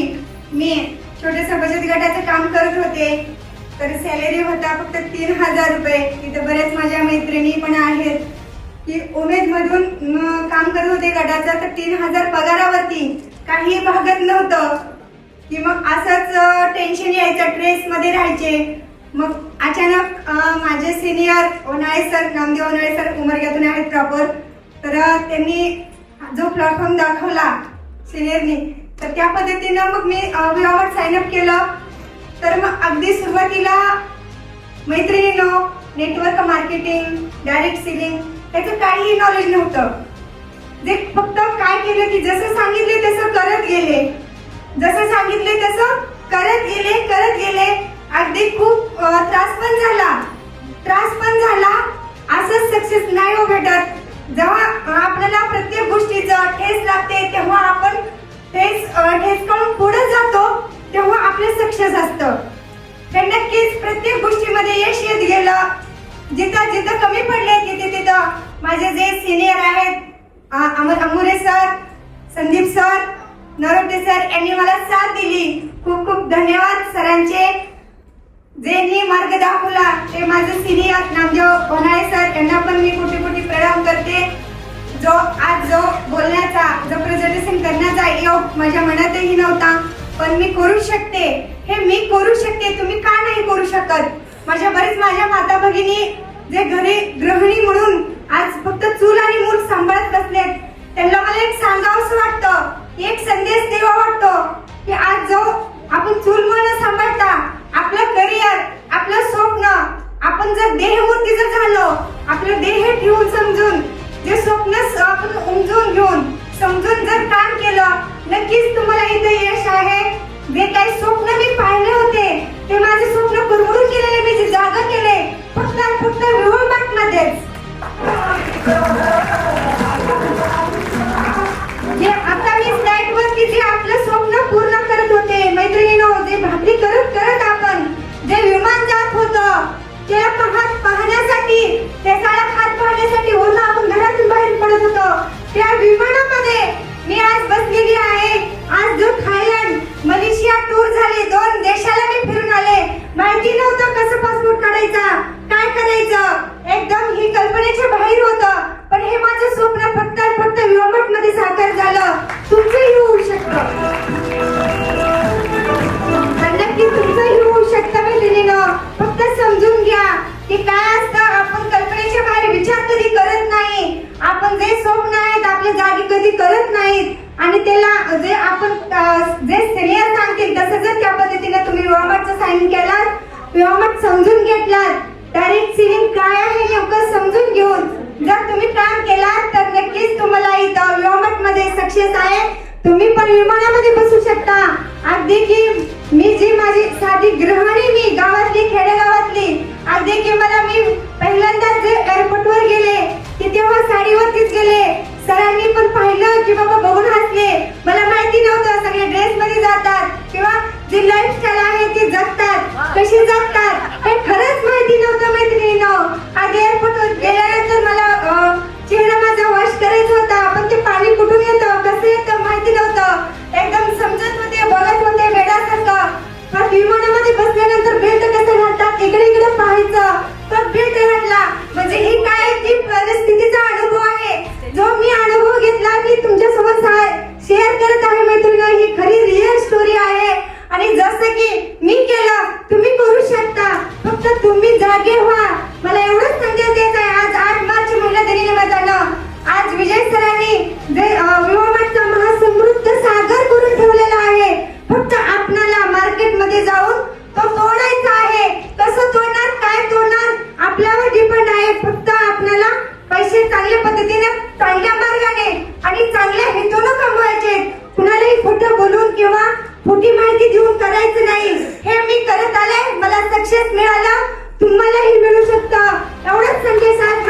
वर्षापूर्वी मी छोट्याशा बचत गटाचं काम करत होते. तर सॅलरी होता फक्त तीन हजार रुपये. इथं बऱ्याच माझ्या मैत्रिणी पण आहेत. की उमेदमधून काम करत होते गटाचं तर तीन हजार पगारावरती. काही भागत नव्हतं. की मग असंच टेन्शन यायचं ट्रेसमध्ये राहायचे. मग अचानक माझे senior Onale sir Namdev Onale sir उमरग्यातून आहेत प्रॉपर तर त्यांनी जो प्लॅटफॉर्म दाखवला सिनियरनी तर त्या पद्धतीनं मग मी विवावर साइन अप केलं. तर मग अगदी सुरुवातीला मैत्रिणीनो नेटवर्क मार्केटिंग डायरेक्ट सेलिंग त्याचं काहीही नॉलेज नव्हतं. जे फक्त काय केलं की जसं सांगितले तसं करत गेले. जसं सांगितले तसं करत गेले करत गेले. अगदी खूप त्रास पण झाला. त्रास पण झाला. असंच सक्सेस नाही हो भेटत. जेव्हा आपल्याला प्रत्येक गोष्टीचं ठेस लागते तेव्हा आपण करून पुढे जातो तेव्हा आपलं सक्सेस असतं. तर नक्कीच प्रत्येक गोष्टीमध्ये यश येत गेलं. जिथं जिथं कमी पडले तिथे तिथं माझे जे सिनियर आहेत Amar Amure sir Sandeep sir Narote sir यांनी मला साथ दिली. खूप खूप धन्यवाद सरांचे. ज्यांनी मार्ग दाखवला ते माझे सिनियर नामदेव कोणाळे सर यांना पण मी जो आज जो बोलण्याचा जो प्रेझेंटेशन करण्याचा योग माझ्या मनातही नव्हता पण मी करू शकते. हे मी करू शकते तुम्ही का नाही करू शकत? माझ्या बरेच माझ्या माता भगिनी जे घरी गृहिणी म्हणून आज फक्त चूल आणि मूल सांभाळत बसलेत त्यांना मला एक सांगावंसं वाटतं एक संदेश द्यावा वाटतो की आज जो आपण चूल म्हणून सांभाळता आपलं करिअर आपलं स्वप्न आपण जर देहमूर्ती जर झालो आपलं देह ठेवून समजून जे स्वप्न आपण उमजून घेऊन समजून जर काम केलं नक्कीच तुम्हाला इथे यश आहे. जे काही स्वप्न मी पाहिले होते ते माझे स्वप्न कुरमुरून केलेले मी जे जागा केले फक्त फक्त विवळमाट मध्येच जे आता मी आपलं स्वप्न पूर्ण करत होते भाकरी करत करत आपण जे विमान जात होतं ते जागी कधी करत नाहीत. आणि त्याला जे आपण जे सिनियर सांगतील तसं जर त्या पद्धतीने तुम्ही विवाहाचं साईन केलात विवाहात समजून घेतलात डायरेक्ट सिलिंग काय आहे नेमकं समजून घेऊन जर तुम्ही काम केलात तर नक्कीच तुम्हाला इथं विवाहात मध्ये सक्सेस आहे. तुम्ही पण विमानामध्ये बसू शकता. अगदी की मी जी माझी साधी गृहिणी मी गावातली खेडेगावातली अगदी की मला मी पहिल्यांदा जे एअरपोर्टवर गेले विमानामध्ये बसल्यानंतर बेल्ट कसं घालतात इकडे इकडे पाहायचं. तर बेल्ट घातला. म्हणजे ही काय ती परिस्थितीचा अनुभव आहे. जो मी अनुभव घेतला मी तुमच्यासोबत शेअर करत आहे मैत्रिणी ही खरी रिअल स्टोरी आहे. आणि जसं की मी केलं तुम्ही करू शकता. फक्त तुम्ही जागे व्हा. मला एवढंच संदेश देत आहे आज आठ मार्च महिला दिनानिमित्तानं आज विजय सरांनी जे चांगल्या पद्धतीने चांगल्या मार्गाने आणि चांगल्या हेतून कमवायचे. कुणालाही खोट बोलून किंवा खोटी माहिती देऊन करायचं नाही. हे मी करत आले. मला सक्सेस मिळाला. तुम्हालाही मिळू शकतं. एवढाच संदेश आज